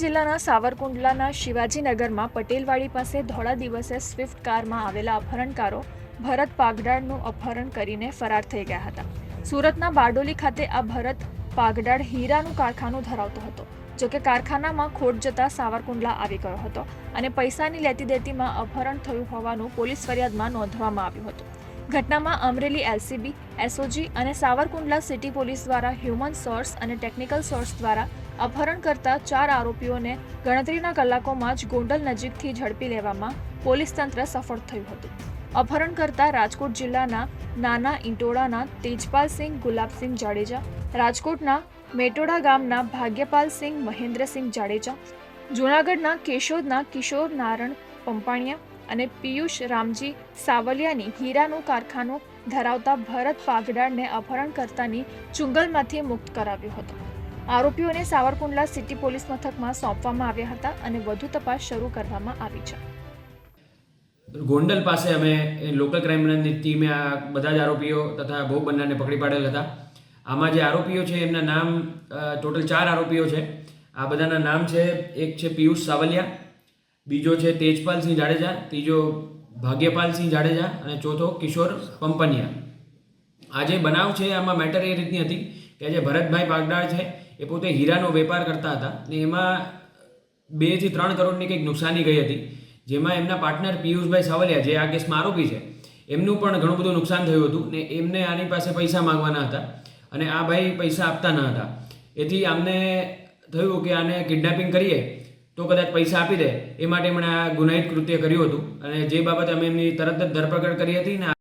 જિલ્લાના સાવરકુંડલાના શિવાજીનગરમાં પટેલવાડી પાસે ધોળા દિવસે સ્વિફ્ટ કારમાં આવેલા અપહરણકારો ભરત પાગડાળનું અપહરણ કરીને ફરાર થઈ ગયા હતા. સુરતના બારડોલી ખાતે આ ભરત પાગડાળ હીરાનું કારખાનું ધરાવતો હતો જોકે કારખાનામાં ખોટ જતા સાવરકુંડલા આવી ગયો હતો અને પૈસાની લેતી દેતીમાં અપહરણ થયું હોવાનું પોલીસ ફરિયાદમાં નોંધવામાં આવ્યું હતું. ઘટનામાં અમરેલી એલસીબી, એસઓજી અને સાવરકુંડલા સિટી પોલીસ દ્વારા હ્યુમન સોર્સ અને ટેકનિકલ સોર્સ દ્વારા અપહરણ કરતા ચાર આરોપીઓને ગણતરીના કલાકોમાં જ ગોંડલ નજીકથી ઝડપી લેવામાં પોલીસ તંત્ર સફળ થયું હતું. અપહરણ કરતા રાજકોટ જિલ્લાના નાના ઇંટોળાના તેજપાલસિંહ ગુલાબસિંહ જાડેજા, રાજકોટના મેટોડા ગામના ભાગ્યપાલસિંહ મહેન્દ્રસિંહ જાડેજા, જૂનાગઢના કેશોદના કિશોર નારણ પંપાણિયા અને પિયુષ રામજી સાવલિયાની હીરાનું કારખાનું ધરાવતા ભરત પાગડાળને અપહરણકર્તાની ચુંગલમાંથી મુક્ત કરાવ્યો હતો. આરોપીઓને સાવરકુંડલા સિટી પોલીસ મથકમાં સોંપવામાં આવ્યા હતા અને વધુ તપાસ શરૂ કરવામાં આવી છે. ગોંડલ પાસે અમે લોકલ ક્રાઇમ બ્રાન્ચની ટીમે આ બધા જ આરોપીઓ તથા ભોગ બંનાને પકડી પાડેલ હતા. આમાં જે આરોપીઓ છે એમના નામ ટોટલ ચાર આરોપીઓ છે. આ બધાના નામ છે, એક છે પિયુષ સાવલિયા, બીજો છે તેજપાલસિંહ જાડેજા, ત્રીજો ભાગ્યપાલસિંહ જાડેજા અને ચોથો કિશોર પંપનિયા. આ જે બનાવ છે, આમાં મેટર એ રીતની હતી કે જે ભરતભાઈ પાગડાળ છે, એ પોતે હીરાનો વેપાર કરતા હતા ને એમાં બેથી ત્રણ કરોડની કંઈક નુકસાની ગઈ હતી. જેમાં એમના પાર્ટનર પિયુષભાઈ સાવલિયા, જે આ કેસમાં આરોપી છે, એમનું પણ ઘણું બધું નુકસાન થયું હતું ને એમને આની પાસે પૈસા માંગવાના હતા અને આ ભાઈ પૈસા આપતા ન હતા. એથી આમને થયું કે આને કિડનેપિંગ કરીએ તો કદાચ પૈસા આપી દે. એ માટે એમણે આ ગુનાહિત કૃત્ય કર્યું હતું અને જે બાબતે અમે એમની તરત જ ધરપકડ કરી હતી ને